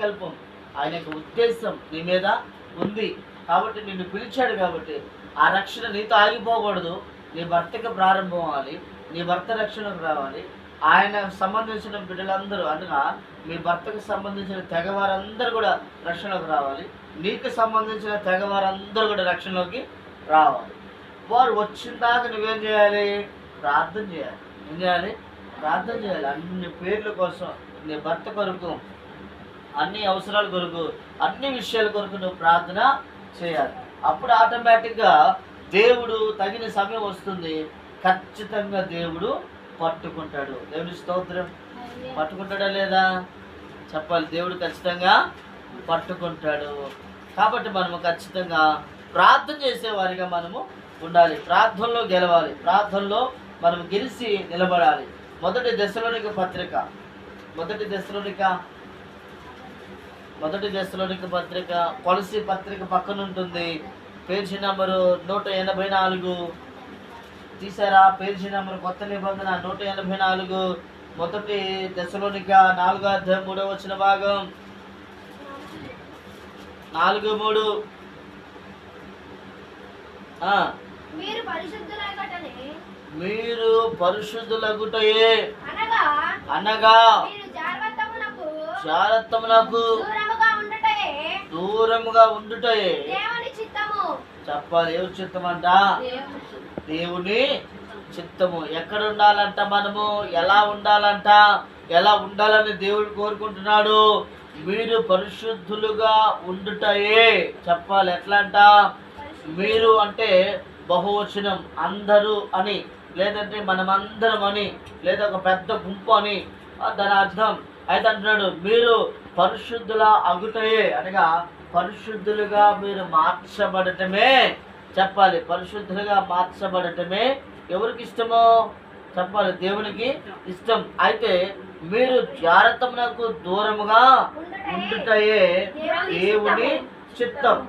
సంకల్పం. ఆయన యొక్క ఉద్దేశం నీ మీద ఉంది. కాబట్టి నిన్ను పిలిచాడు కాబట్టి ఆ రక్షణ నీతో ఆగిపోకూడదు. నీ భర్తకి ప్రారంభం అవ్వాలి. నీ భర్త రక్షణకు రావాలి. ఆయన సంబంధించిన బిడ్డలందరూ అనగా మీ భర్తకు సంబంధించిన తెగవారందరూ కూడా రక్షణలోకి రావాలి. నీకు సంబంధించిన తెగవారందరూ కూడా రక్షణలోకి రావాలి. వారు వచ్చిన దాకా నువ్వేం చేయాలి? ప్రార్థన చేయాలి. ఏం చేయాలి? ప్రార్థన చేయాలి. అన్ని పేర్ల కోసం నీ భర్త కొరకు అన్ని అవసరాల కొరకు అన్ని విషయాల కొరకు నువ్వు ప్రార్థన చేయాలి. అప్పుడు ఆటోమేటిక్గా దేవుడు తగిన సమయం వస్తుంది. ఖచ్చితంగా దేవుడు పట్టుకుంటాడు. దేవుని స్తోత్రం. పట్టుకుంటాడా లేదా? చెప్పాలి. దేవుడు ఖచ్చితంగా పట్టుకుంటాడు. కాబట్టి మనము ఖచ్చితంగా ప్రార్థన చేసేవారిగా మనము ఉండాలి. ప్రార్థనలో గెలవాలి. ప్రార్థనలో మనం గెలిచి నిలబడాలి. మొదటి దశలోనిక పత్రిక. మొదటి దశలోనిక మొదటి దశలోనిక పత్రిక కొలసి పత్రిక పక్కన ఉంటుంది. పేజీ నెంబరు నూట ఎనభై నాలుగు. తీసారా? పేజీ నెంబర్ కొత్త నిబంధన నూట ఎనభై నాలుగు. మొదటి దశలోనిక నాలుగో అధ్యాయం మూడో వచ్చిన భాగం. నాలుగు మూడు. మీరు పరిశుద్ధులగుటయే. అనగా జాగ్రత్తమునకు దూరముగా ఉండుటయే. చిత్తము. చెప్పాలి ఎవరు చిత్తమంట. దేవుని దేవుని చిత్తము. ఎక్కడ ఉండాలంట మనము? ఎలా ఉండాలంట? ఎలా ఉండాలని దేవుడు కోరుకుంటున్నాడు? మీరు పరిశుద్ధులుగా ఉండుటయే. చెప్పాలి ఎట్లా అంట మీరు అంటే బహువచనం అందరూ అని లేదంటే మనమందరం అని లేదా ఒక పెద్ద గుంపు అని. దాని అర్థం. అయితే అంటున్నాడు మీరు పరిశుద్ధుల అగుటయే. అనగా పరిశుద్ధులుగా మీరు మార్చబడటమే. చెప్పాలి పరిశుద్ధులుగా మార్చబడటమే ఎవరికి ఇష్టమో? చెప్పాలి దేవునికి ఇష్టం. అయితే మీరు జాగ్రత్తమునకు దూరముగా ఉండుటయే దేవుని చిత్తం.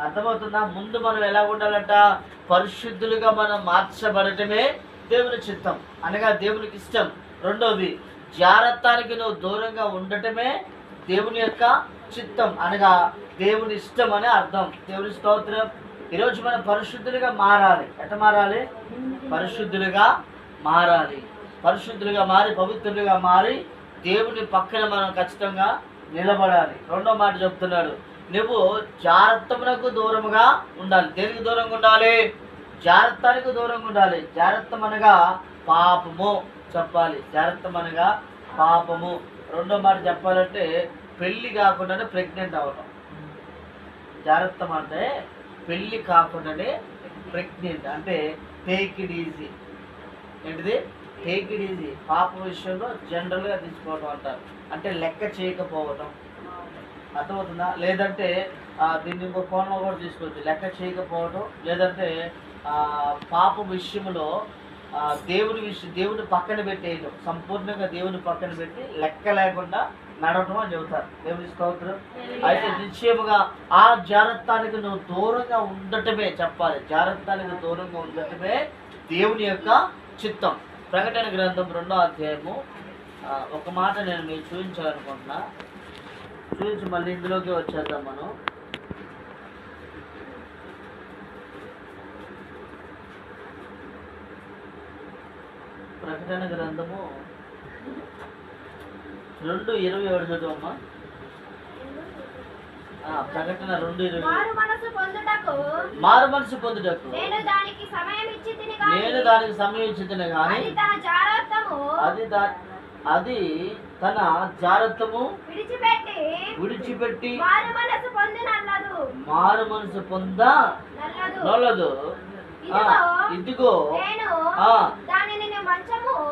అర్థమవుతుందా? ముందు మనం ఎలా ఉండాలంట? పరిశుద్ధులుగా మనం మార్చబడటమే దేవుని చిత్తం. అనగా దేవునికి ఇష్టం. రెండోది జాగ్రత్తానికి నువ్వు దూరంగా ఉండటమే దేవుని యొక్క చిత్తం అనగా దేవుని ఇష్టం అనే అర్థం. దేవుని స్తోత్రం. ఈరోజు మనం పరిశుద్ధులుగా మారాలి. ఎట మారాలి? పరిశుద్ధులుగా మారాలి. పరిశుద్ధులుగా మారి పవిత్రులుగా మారి దేవుని పక్కన మనం ఖచ్చితంగా నిలబడాలి. రెండో మాట చెప్తున్నాడు. నువ్వు జాగ్రత్తమునకు దూరముగా ఉండాలి. దేనికి దూరంగా ఉండాలి? జాగ్రత్తానికి దూరంగా ఉండాలి. జాగ్రత్తం అనగా పాపము. చెప్పాలి. జాగ్రత్తం అనగా పాపము. రెండో మాట చెప్పాలంటే పెళ్ళి కాకుండానే ప్రెగ్నెంట్ అవ్వటం. జాగ్రత్త అంటే పెళ్ళి కాకుండానే ప్రెగ్నెంట్ అంటే టేక్ ఇట్ ఈజీ ఏంటిది? టేక్ ఇట్ ఈజీ పాప విషయంలో జనరల్గా తీసుకోవడం అంటారు. అంటే లెక్క చేయకపోవటం. అర్థమవుతుందా? లేదంటే దీన్ని ఇంకో కోణంలో కూడా తీసుకోవచ్చు. లెక్క చేయకపోవటం. లేదంటే పాప విషయంలో ఆ, దేవుని విషయం దేవుని పక్కన పెట్టేయడం సంపూర్ణంగా దేవుని పక్కన పెట్టి లెక్క లేకుండా నడవటం అని చెబుతారు. దేవుని స్తోత్రం. అయితే నిశ్చయముగా ఆ జాగ్రత్తానికి నువ్వు దూరంగా ఉండటమే చెప్పాలి. జాగ్రత్తానికి దూరంగా ఉండటమే దేవుని యొక్క చిత్తం. ప్రకటన గ్రంథం రెండో అధ్యాయము. ఒక మాట నేను మీకు చూపించాలనుకుంటున్నా. చూపించి మళ్ళీ ఇందులోకి వచ్చేద్దాం మనం. ప్రకటన గ్రంథము రెండు ఇరవై ఏడు చదువమ్మా. ఆ, ప్రకటన రెండు ఇరవై మారు మనసు పొందుటకు. మారు మనసు పొందుటకు. నేను దానికి సమయం ఇచ్చి తిని నేను దానికి సమయించుతున్నా కానీ అది తన అది తన జాగ్రత్తము విడిచిపెట్టి విడిచిపెట్టి మారు మనసు పొందినల్లదు మారు మనసు పొంద నల్లదు. ఇదిగో ఇదిగో నేను ఆ, దానిని నీ మంచము ఆ, ప-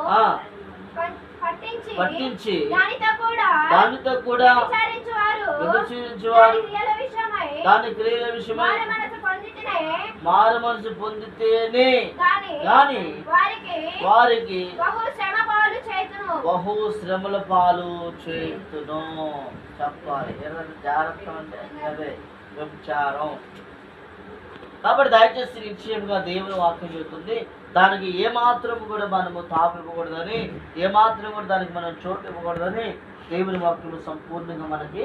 పట్టించి. దానితో కూడా దాని క్రియల విషయమై మారు మనసు పొందితేనే గాని వారికి బహు శ్రమల పాలు చేతును. చెప్పాలి. జాగ్రత్త అంటే అదే వ్యభిచారం. కాబట్టి దయచేసి నిశ్చయంగా దేవుని వాక్యం చెబుతుంది. దానికి ఏమాత్రం కూడా మనము తాపు ఇవ్వకూడదని ఏమాత్రం కూడా దానికి మనం చోటు ఇవ్వకూడదని దేవుని వాక్యం సంపూర్ణంగా మనకి